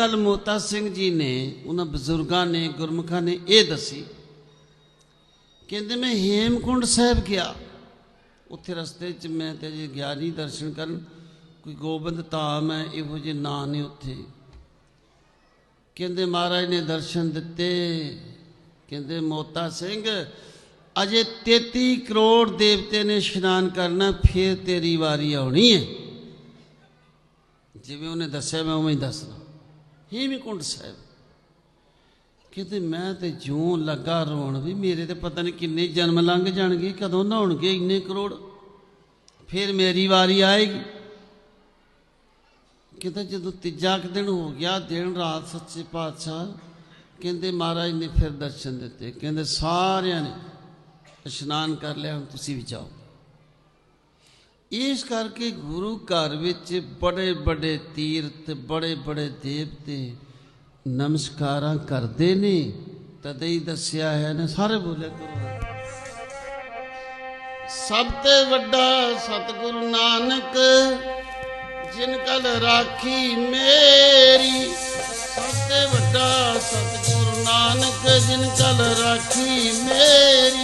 ਗੱਲ ਮੋਤਾ ਸਿੰਘ ਜੀ ਨੇ, ਉਹਨਾਂ ਬਜ਼ੁਰਗਾਂ ਨੇ, ਗੁਰਮੁਖਾਂ ਨੇ ਇਹ ਦੱਸੀ। ਕਹਿੰਦੇ, ਮੈਂ ਹੇਮਕੁੰਡ ਸਾਹਿਬ ਗਿਆ। ਉੱਥੇ ਰਸਤੇ 'ਚ ਮੈਂ ਤੇ ਜੇ ਗਿਆ ਨਹੀਂ ਦਰਸ਼ਨ ਕਰਨ। ਕੋਈ ਗੋਬਿੰਦ ਧਾਮ ਹੈ, ਇਹੋ ਜਿਹੇ ਨਾਂ ਨੇ ਉੱਥੇ। ਕਹਿੰਦੇ, ਮਹਾਰਾਜ ਨੇ ਦਰਸ਼ਨ ਦਿੱਤੇ। ਕਹਿੰਦੇ, ਮੋਤਾ ਸਿੰਘ, ਅਜੇ 33 ਕਰੋੜ ਦੇਵਤੇ ਨੇ ਇਸ਼ਨਾਨ ਕਰਨਾ, ਫਿਰ ਤੇਰੀ ਵਾਰੀ ਆਉਣੀ ਹੈ। ਜਿਵੇਂ ਉਹਨੇ ਦੱਸਿਆ, ਮੈਂ ਉਵੇਂ ਹੀ ਦੱਸਦਾ। ਹੇਮਕੁੰਡ ਸਾਹਿਬ। ਕਹਿੰਦੇ ਮੈਂ ਤੇ ਜਿਉਂ ਲੱਗਾ ਰੋਣ ਵੀ ਮੇਰੇ ਤੇ ਪਤਾ ਨਹੀਂ ਕਿੰਨੇ ਜਨਮ ਲੰਘ ਜਾਣਗੇ, ਕਦੋਂ ਨਹਾਉਣਗੇ ਇੰਨੇ ਕਰੋੜ। ਫਿਰ ਮੇਰੀ ਵਾਰੀ ਆਏਗੀ। ਕਹਿੰਦਾ ਜਦੋਂ ਤੀਜਾ ਕੁ ਦਿਨ ਹੋ ਗਿਆ, ਦਿਨ ਰਾਤ ਸੱਚੇ ਪਾਤਸ਼ਾਹ ਕਹਿੰਦੇ ਮਹਾਰਾਜ ਨੇ ਫਿਰ ਦਰਸ਼ਨ ਦਿੱਤੇ। ਕਹਿੰਦੇ ਸਾਰਿਆਂ ਨੇ ਇਸ਼ਨਾਨ ਕਰ ਲਿਆ, ਹੁਣ ਤੁਸੀਂ ਵੀ ਜਾਓ। ਇਸ ਕਰਕੇ ਗੁਰੂ ਘਰ ਵਿੱਚ ਬੜੇ ਬੜੇ ਤੀਰਥ, ਬੜੇ ਬੜੇ ਦੇਵਤੇ ਨਮਸਕਾਰਾਂ ਕਰਦੇ ਨੇ। ਤਦੇ ਹੀ ਦੱਸਿਆ ਹੈ ਨਾ, ਸਾਰੇ ਬੋਲੇ ਕਰੋ। ਸਭ ਤੇ ਵੱਡਾ ਸਤਿਗੁਰੂ ਨਾਨਕ, ਜਿਨ ਕਲ ਰਾਖੀ ਮੇਰੀ। ਸਭ ਤੇ ਵੱਡਾ ਸਤਿਗੁਰੂ ਨਾਨਕ, ਜਿਨ ਕਲ ਰਾਖੀ ਮੇਰੀ।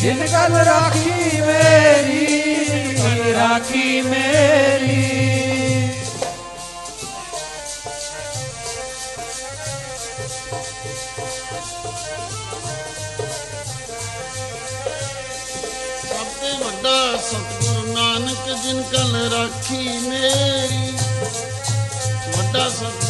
ਜਿਨ ਕਲ ਰਾਖੀ ਮੇਰੀ ਰਾਖੀ ਮੇਰੀ। ਸਭ ਤੇ ਵੱਡਾ ਸਤਿਗੁਰੂ ਨਾਨਕ ਜਿਨ ਕਲ ਰਾਖੀ ਮੇਰੀ, ਵੱਡਾ ਸਤਿ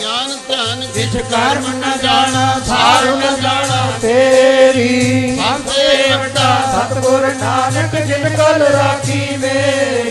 ਗਿਆਨ ਧਿਆਨ ਵਿਚ ਕਰਮ ਨ ਜਾਣਾ ਸਾਰ ਨ ਜਾਣਾ ਤੇਰੀ। ਸਭ ਤੇ ਵੱਡਾ ਸਤਿਗੁਰ ਨਾਨਕ ਜਿਨ ਕਲ ਰਾਖੀ ਮੇਰੀ